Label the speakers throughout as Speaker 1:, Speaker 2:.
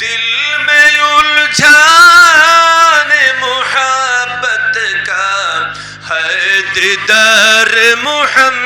Speaker 1: دل میں الجھان محبت کا ہے در محمد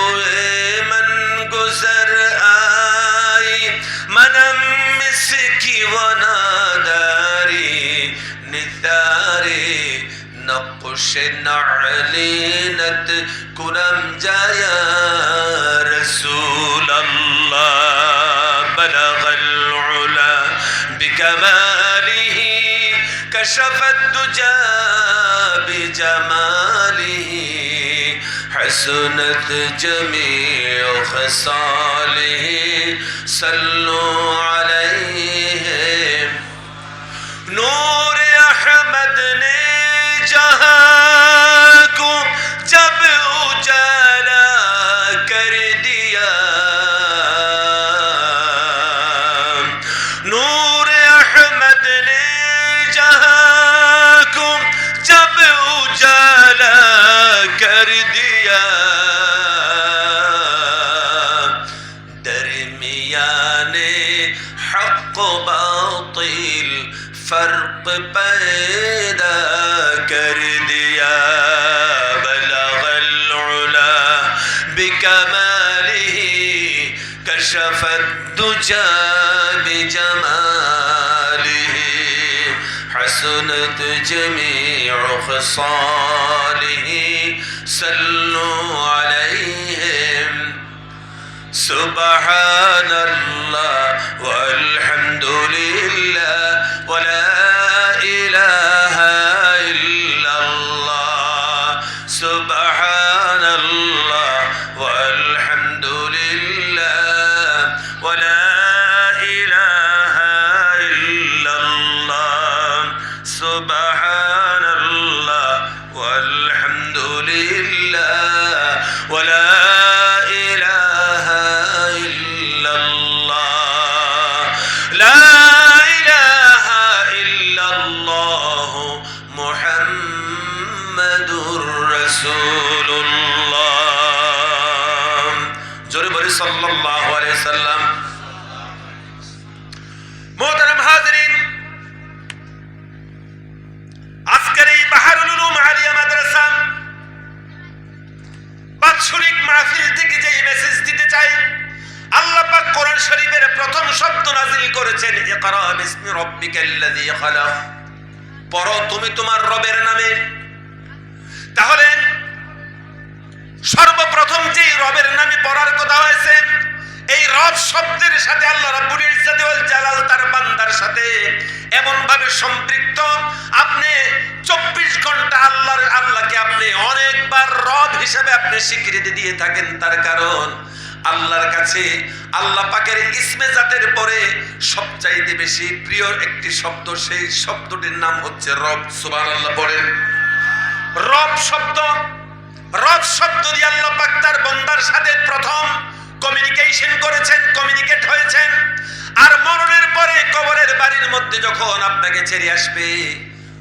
Speaker 1: خوشن علينا کنم جایا رسول اللہ بلغ العلا بکماله كشف الدجى بجماله. حسنت جميع خصاله صلوا عليه. نور احمد لي جهاكم جب اجالا كرديا. درمياني حق و باطل فرق پیدا كرديا. بلغ العلا بكماله كشف الدجى بجماله حسنت جميع خصاله. صلوا عليهم. سبحان الله والحمد لله ولا إله إلا الله. سبحان الله سبحان الله والحمد لله ولا إله إلا الله لا إله إلا الله محمد رسول الله جرب صلى الله عليه وسلم শরীফের প্রথম শব্দ নাজিল করেছেন ইকরা তুমি তোমার রবের নামে। তাহলে, সর্বপ্রথম যে রবের নামে পড়ার কথা হয়েছে, এই রব শব্দের সাথে আল্লাহ রাব্বুল ইজ্জাতি ওয়াল জালাল তার বান্দার সাথে এমন ভাবে সম্পৃক্ত। আপনি চব্বিশ ঘণ্টা আল্লাহর, আল্লাহকে আপনি অনেকবার রব হিসেবে আপনি স্বীকৃতি দিয়ে থাকেন তার কারণ। আল্লাহর কাছে আল্লাহ পাকের ইসমে জাতের পরে সবচাইতে বেশি প্রিয় একটি শব্দ, সেই শব্দটির নাম হচ্ছে রব। সুবহানাল্লাহ, বলেন। রব শব্দ রব শব্দ দিয়ে আল্লাহ পাক তার বন্দার সাথে প্রথম কমিউনিকেশন করেছেন কমিউনিকেট হয়েছেন। আর মরণের পরে কবরের বাড়ির মধ্যে যখন আপনাকে ছেড়ে আসবে,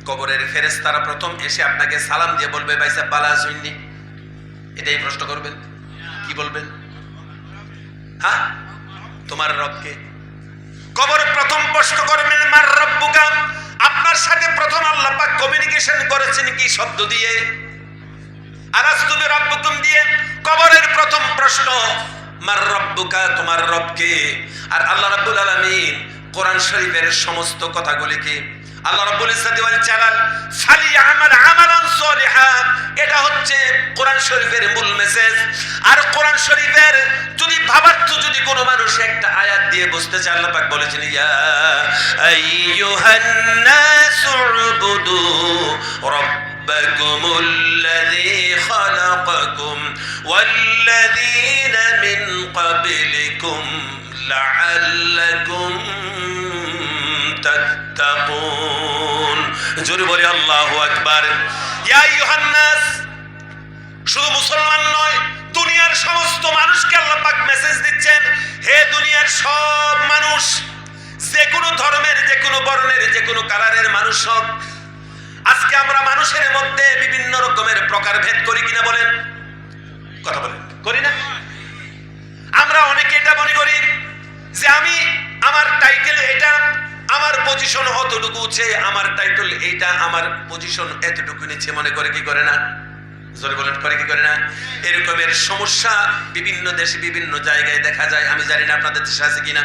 Speaker 1: কবরের ফেরেশতারা প্রথম এসে আপনাকে সালাম দিয়ে বলবে, ভাই সাহেব, বালা শুননি এটাই প্রশ্ন করবেন? কি বলবেন? হ্যাঁ? তোমার রবকে। কবর প্রথম প্রশ্ন করবেন মার রব্বুকা? আপনার সাথে প্রথম আল্লাহ কমিউনিকেশন করেছেন কি শব্দ দিয়ে? আলাস্তুবি রব্বুকুম দিয়ে কবরের প্রথম প্রশ্ন মার রব্বুকা, তোমার রবকে? আর আল্লাহ রাব্বুল আলামিন কোরআন শরীফের সমস্ত কথাগুলিকে আল্লাহ রাব্বুল ইজ্জাতি ওয়াল জালাল ফালিয়ামাল আমালান সলিহা এটা হচ্ছে কোরআন শরীফের মূল মেসেজ আর কোরআন শরীফের যদি ভাবার্থ যদি কোনো মানুষ একটা আয়াত দিয়ে বুঝতে চায় আল্লাহ পাক বলেছেন ইয়া আইয়ুহান নাসু উবুদু ربكم الذي خلقكم والذين من قبلكم لعلكم تتقون জোরে বলে, আল্লাহু আকবার। শুধু মুসলমান নয়, দুনিয়ার সমস্ত মানুষকে আল্লাহ পাক মেসেজ দিচ্ছেন, হে দুনিয়ার সব মানুষ যে কোনো ধর্মের যে কোনো বর্ণের যে কোনো কালারের মানুষ হোক, আজকে আমরা মানুষের মধ্যে বিভিন্ন রকমের প্রকারভেদ করি কিনা বলেন? কথা বলেন, করি না? আমরা অনেকে এটা মনে করি যে আমি, আমার টাইটেল এটা আমার পজিশন অতটুকু উঠে আমার টাইটেল এইটা আমার পজিশন এতটুকু নিচে মনে করে কি করে না? জোরে বলেন, করে কি করে না? এরকমের সমস্যা বিভিন্ন দেশে, বিভিন্ন জায়গায় দেখা যায়। আমি জানি না আপনাদের দেশে আছে কিনা।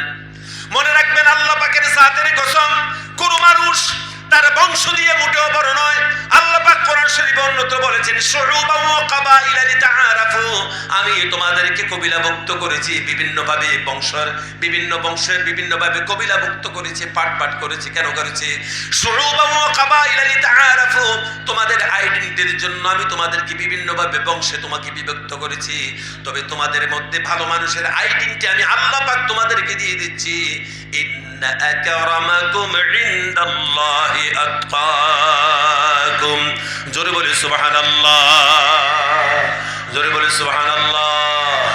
Speaker 1: মনে রাখবেন, আল্লাহ পাকের জাতের কসম, কোন মানুষ তার বংশ দিয়ে মোটেও বড় নয়। আল্লাহ পাক কোরআন শরীফে অন্যত্র বলেছেন, শুউবা ওয়া কাবাইলা লিতাআরাফু আমি তোমাদেরকে কবিলাভুক্ত করেছি বিভিন্ন ভাবে বংশের, বিভিন্ন বংশের বিভিন্ন ভাবে কবিলাভুক্ত করেছি পাট পাট করেছি, কেন করেছি? তোমাদের আইডেন্টিটির জন্য আমি তোমাদেরকে বিভিন্ন ভাবে বংশে তোমাকে বিভক্ত করেছি। তবে তোমাদের মধ্যে ভালো মানুষের আইডেন্টি আমি আল্লাহ পাক তোমাদেরকে দিয়ে দিচ্ছি। জোরে বলে, সুবহানাল্লাহ। জোরে বলে সুবহানাল্লাহ।